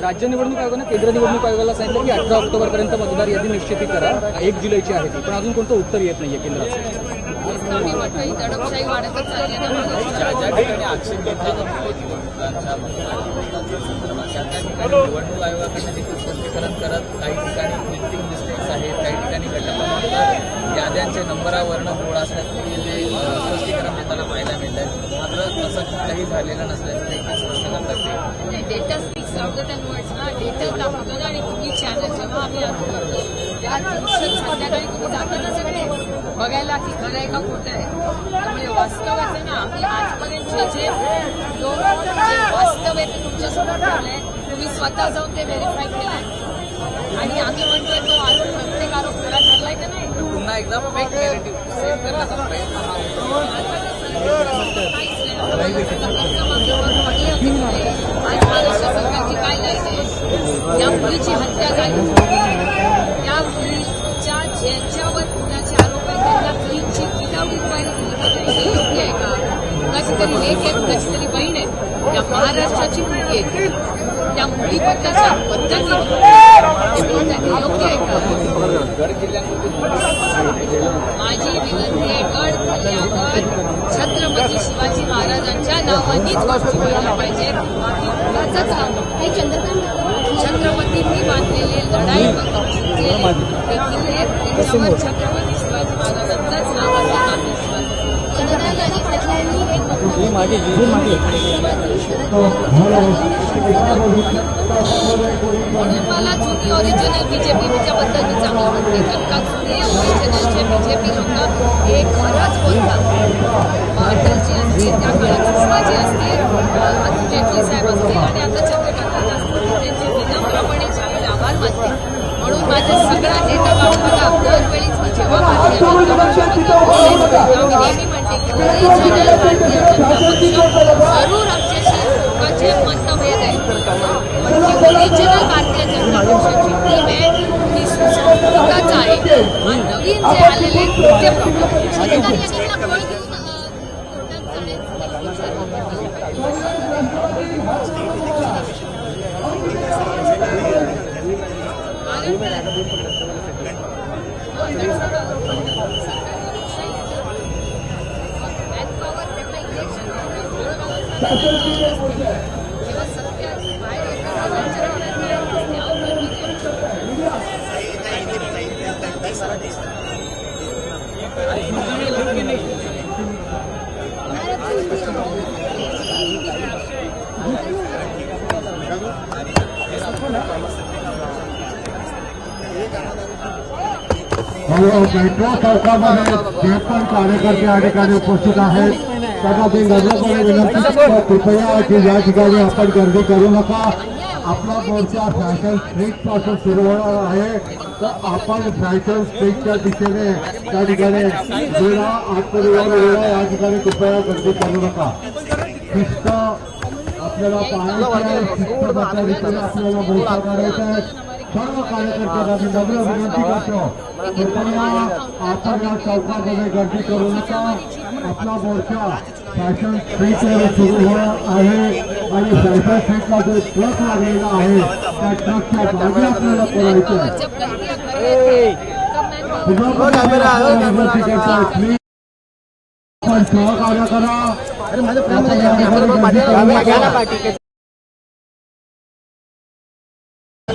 राज्य निवडणूक आयोगानं केंद्र निवडणूक आयोगाला सांगितलं की अठरा ऑक्टोबरपर्यंत मतदार यादी निश्चिती करा. एक जुलैची आहे ती. पण अजून कोणतं उत्तर येत नाहीये केंद्राचं. ठिकाणी निवडणूक आयोगाकडे देखील स्पष्टीकरण करत काही ठिकाणी प्रिंटिंग मिस्टेक्स आहेत काही ठिकाणी घटनांवर याद्यांच्या नंबरावरनं जोड असल्याचे जे स्पष्टीकरण देताना पाहायला मिळत आहे मात्र तसं कुठलंही झालेलं नसल्याचं देखील स्पष्टीकरण करते नाही वर्ड्स ना. डेटा दाखवतो ना आणि तुम्ही चॅनल जेव्हा आम्ही आणतो त्या दिवशी संध्याकाळी तुम्ही जाता ना सगळे बघायला की खरं आहे का खोटं आहे. त्यामुळे वास्तव आहे ना आम्ही आजपर्यंत जे लोक जे वास्तव आहे ते तुमच्यासमोर ठेवलंय तुम्ही स्वतः जाऊन ते व्हेरीफाय केलंय. आणि आम्ही म्हणतोय तो आरोप प्रत्येक आरोप खरा ठरलाय का नाही? पुन्हा एकदा फेक नेरेटिव्ह सेट करण्याचा प्रयत्न हा. होतो. आज मुलीची हत्या झाली. त्या मुलीच्या ज्यांच्यावर आरोप त्यांना क्लीनची विदाऊट इन्क्वायरी दिली हे योग्य आहे का? कुणाची तरी लेख आहे कुणाची तरी बहीण आहे. त्या महाराष्ट्राची मुलगी आहे त्या मुलीबद्दलच्या पद्धती योग्य आहे का? माझी विनंती आहे गड किल्ल्यावर छत्रपती शिवाजी महाराजांच्या नावानीच गोष्टी व्हायला पाहिजे. बाकी कुणाचंच नाव हे चंद्रकांत नाव असेल बाकी म्हणून मला जुनी ओरिजिनल बीजेपीच्या बद्दल मी चांगलं म्हणते कारण का जुने ओरिजिनलचे बीजेपी लोक हे खरंच बोलतात. जनता पक्षाबद्दल बोलेन, तेव्हा मी नेहमी म्हणते की ओरिजिनल भारतीय जनता पक्ष जरूर आमच्याशी लोकांचे मतभेद आहेत पण जी ओरिजिनल भारतीय जनता पक्षाची टीम आहे ती सुसंस्कृतच आहे आणि नवीन जे आलेले आहेत, ते प्रॉब्लेम जेव्हा मेट्रो चौकामध्ये जे पण कार्यकर्ते या उपस्थित आहेत त्यांना कृपया की या ठिकाणी आपण गर्दी करू नका. आपला मोर्चा फॅशन स्ट्रीटपासून सुरू होणार आहे. तर आपण फॅशन स्ट्रीटच्या दिशेने त्या ठिकाणी वेळा आतमध्ये वर वेळा या ठिकाणी कृपया गर्दी करू नका. शिस्त आपल्याला पाहायची आहे. रीतीने आपल्याला मोर्चा काढायचा आहे. सर्व कार्यकर्त्यांना मी नम्र विनंती करतो. कृपया आपण या चौकामध्ये गर्दी करू नका. आपला मोर्चा फॅशन स्ट्रीटवर सुरू होणार आहे. आणि फॅशन स्ट्रीटला जो ट्रक लागलेला आहे त्या ट्रकच्या मागे आपल्याला पळायचं आहे. जब गलतियां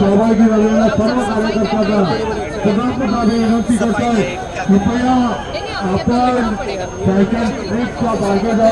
सहभागी झालेल्या सर्व कार्यकर्त्यांना पुन्हा पुन्हा मी विनंती करतोय. कृपया आपण फॅशन स्ट्रीटच्या मागे